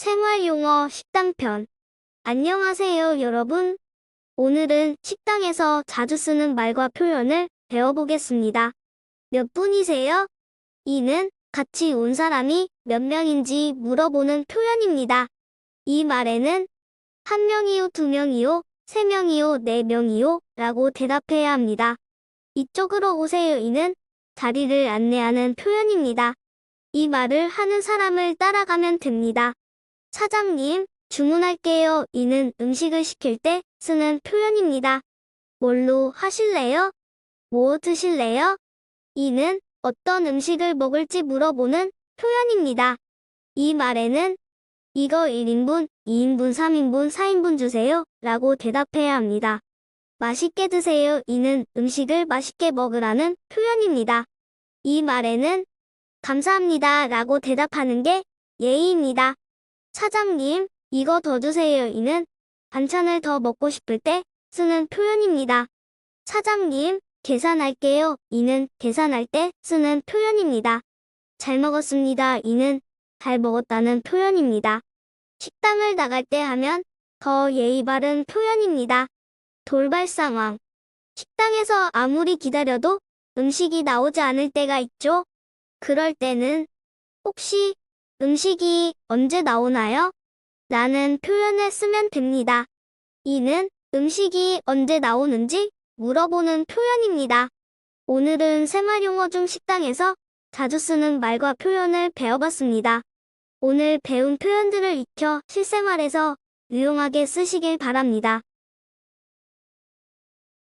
생활용어 식당편. 안녕하세요, 여러분. 오늘은 식당에서 자주 쓰는 말과 표현을 배워보겠습니다. 몇 분이세요? 이는 같이 온 사람이 몇 명인지 물어보는 표현입니다. 이 말에는 한 명이요, 두 명이요, 세 명이요, 네 명이요 라고 대답해야 합니다. 이쪽으로 오세요. 이는 자리를 안내하는 표현입니다. 이 말을 하는 사람을 따라가면 됩니다. 사장님, 주문할게요. 이는 음식을 시킬 때 쓰는 표현입니다. 뭘로 하실래요? 뭐 드실래요? 이는 어떤 음식을 먹을지 물어보는 표현입니다. 이 말에는 이거 1인분, 2인분, 3인분, 4인분 주세요. 라고 대답해야 합니다. 맛있게 드세요. 이는 음식을 맛있게 먹으라는 표현입니다. 이 말에는 감사합니다. 라고 대답하는 게 예의입니다. 사장님, 이거 더 주세요. 이는 반찬을 더 먹고 싶을 때 쓰는 표현입니다. 사장님, 계산할게요. 이는 계산할 때 쓰는 표현입니다. 잘 먹었습니다. 이는 잘 먹었다는 표현입니다. 식당을 나갈 때 하면 더 예의 바른 표현입니다. 돌발 상황. 식당에서 아무리 기다려도 음식이 나오지 않을 때가 있죠. 그럴 때는 혹시 음식이 언제 나오나요? 라는 표현을 쓰면 됩니다. 이는 음식이 언제 나오는지 물어보는 표현입니다. 오늘은 생활용어 중 식당에서 자주 쓰는 말과 표현을 배워봤습니다. 오늘 배운 표현들을 익혀 실생활에서 유용하게 쓰시길 바랍니다.